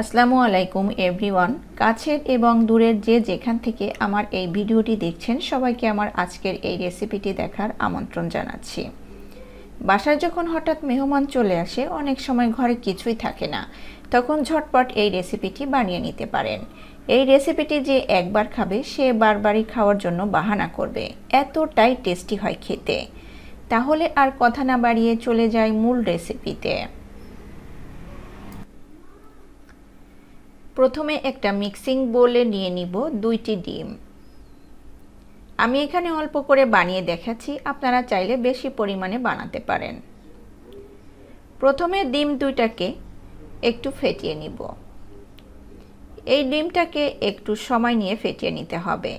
আসসালামু আলাইকুম এভরিওয়ান। কাছের এবং দূরের যে যেখান থেকে আমার এই ভিডিওটি দেখছেন, সবাইকে আমার আজকের এই রেসিপিটি দেখার আমন্ত্রণ জানাচ্ছি। বাসায় যখন হঠাৎ মেহমান চলে আসে, অনেক সময় ঘরে কিছুই থাকে না। তখন ঝটপট এই রেসিপিটি বানিয়ে নিতে পারেন। এই রেসিপিটি যে একবার খাবে, সে বারবারই খাওয়ার জন্য বাহানা করবে। এতটাই টেস্টি হয় খেতে। তাহলে আর কথা না বাড়িয়ে চলে যায় মূল রেসিপিতে। প্রথমে একটা মিক্সিং বোলে নিয়ে নিব দুইটি ডিম। আমি এখানে অল্প করে বানিয়ে দেখাচ্ছি, আপনারা চাইলে বেশি পরিমাণে বানাতে পারেন। প্রথমে ডিম দুইটাকে একটু ফেটিয়ে নিব। এই ডিমটাকে একটু সময় নিয়ে ফেটিয়ে নিতে হবে।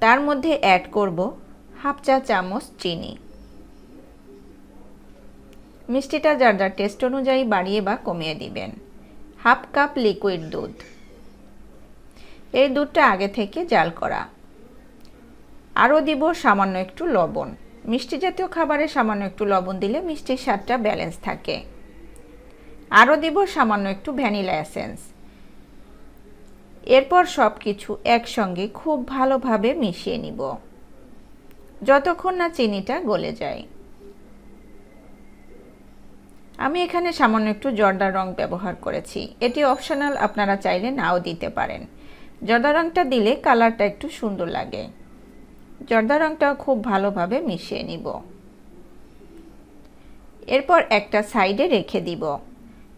তার মধ্যে অ্যাড করব হাফ চা চামচ চিনি। মিষ্টিটা যার যার টেস্ট অনুযায়ী বাড়িয়ে বা কমিয়ে দিবেন। হাফ কাপ লিকুইড দুধ। এই দুধটা আগে থেকে জাল করা। আরও দিব সামান্য একটু লবণ। মিষ্টি জাতীয় খাবারে সামান্য একটু লবণ দিলে মিষ্টির স্বাদটা ব্যালেন্স থাকে। আরও দিব সামান্য একটু ভ্যানিলা এসেন্স। এরপর সব কিছু একসঙ্গে খুব ভালোভাবে মিশিয়ে নিব। যতক্ষণ না চিনিটা গলে যায়। আমি এখানে সামান্য একটু জর্দা রং ব্যবহার করেছি। এটি অপশনাল আপনারা চাইলে নাও দিতে পারেন। জর্দা রংটা দিলে কালারটা একটু সুন্দর লাগে। জর্দা রংটা খুব ভালোভাবে মিশিয়ে নিব। এরপর একটা সাইডে রেখে দিব।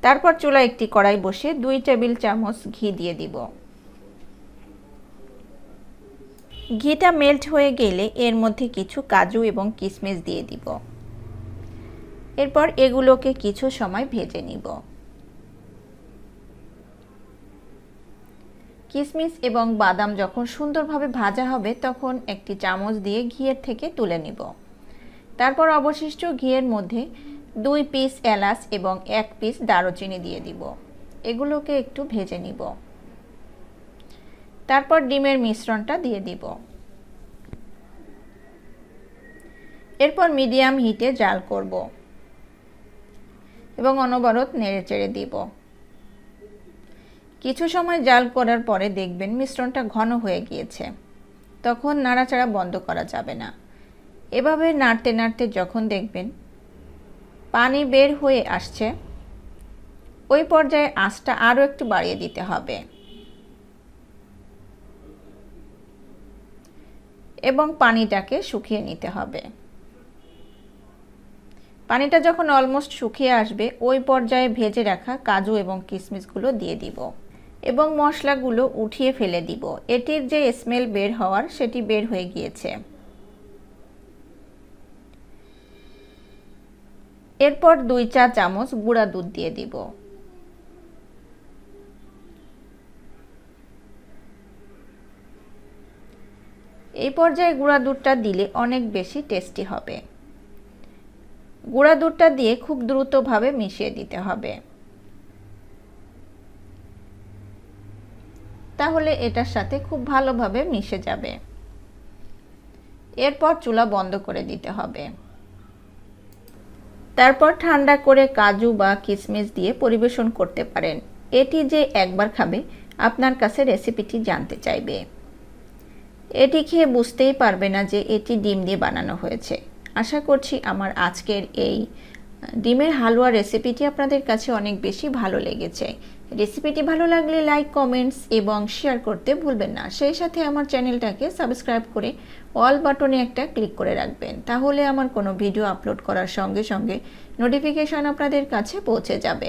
তারপর চুলা একটি কড়াই বসে দুই টেবিল চামচ ঘি দিয়ে দিব। ঘিটা মেল্ট হয়ে গেলে এর মধ্যে কিছু কাজু এবং কিশমিশ দিয়ে দিব। এরপর এগুলোকে কিছু সময় ভেজে নিব। কিশমিশ এবং বাদাম যখন সুন্দরভাবে ভাজা হবে, তখন একটি চামচ দিয়ে ঘিয়ের থেকে তুলে নিব। তারপর অবশিষ্ট ঘিয়ের মধ্যে দুই পিস এলাচ এবং এক পিস দারুচিনি দিয়ে দিব। এগুলোকে একটু ভেজে নিব। তারপর ডিমের মিশ্রণটা দিয়ে দিব। এরপর মিডিয়াম হিটে জাল করব। এবং অনবরত নেড়ে চেড়ে দিব। কিছু সময় জাল করার পরে দেখবেন মিশ্রণটা ঘন হয়ে গিয়েছে। তখন নাড়াচাড়া বন্ধ করা যাবে না। এভাবে নাড়তে নাড়তে যখন দেখবেন পানি বের হয়ে আসছে, ওই পর্যায়ে আঁচটা আরও একটু বাড়িয়ে দিতে হবে। এবং পানিটাকে শুকিয়ে নিতে হবে। পানিটা যখন অলমোস্ট শুকিয়ে আসবে, ওই পর্যায়ে ভেজে রাখা কাজু এবং কিশমিশগুলো দিয়ে দিব এবং মশলাগুলো উঠিয়ে ফেলে দিব। এটির যে স্মেল বের হওয়ার, সেটি বের হয়ে গিয়েছে। এরপর দুই চা চামচ গুঁড়া দুধ দিয়ে দিব। এই পর্যায়ে গুঁড়া দুধটা দিলে অনেক বেশি টেস্টি হবে। গুঁড়া দুধটা দিয়ে খুব দ্রুতভাবে মিশিয়ে দিতে হবে। তাহলে এটার সাথে খুব ভালোভাবে মিশে যাবে। এরপর চুলা বন্ধ করে দিতে হবে। তারপর ঠান্ডা করে কাজু বা কিশমিশ দিয়ে পরিবেশন করতে পারেন। এটি যে একবার খাবে, আপনার কাছে রেসিপিটি জানতে চাইবে। এটি খেয়ে বুঝতেই পারবে না যে এটি ডিম দিয়ে বানানো হয়েছে। আশা করছি আমার আজকের এই ডিমের হালুয়া রেসিপিটি আপনাদের কাছে অনেক বেশি ভালো লেগেছে। রেসিপিটি ভালো লাগলে লাইক কমেন্টস এবং শেয়ার করতে ভুলবেন না। সেই সাথে আমার চ্যানেলটাকে সাবস্ক্রাইব করে অল বাটনে একটা ক্লিক করে রাখবেন। তাহলে আমার কোনো ভিডিও আপলোড করার সঙ্গে সঙ্গে নোটিফিকেশান আপনাদের কাছে পৌঁছে যাবে।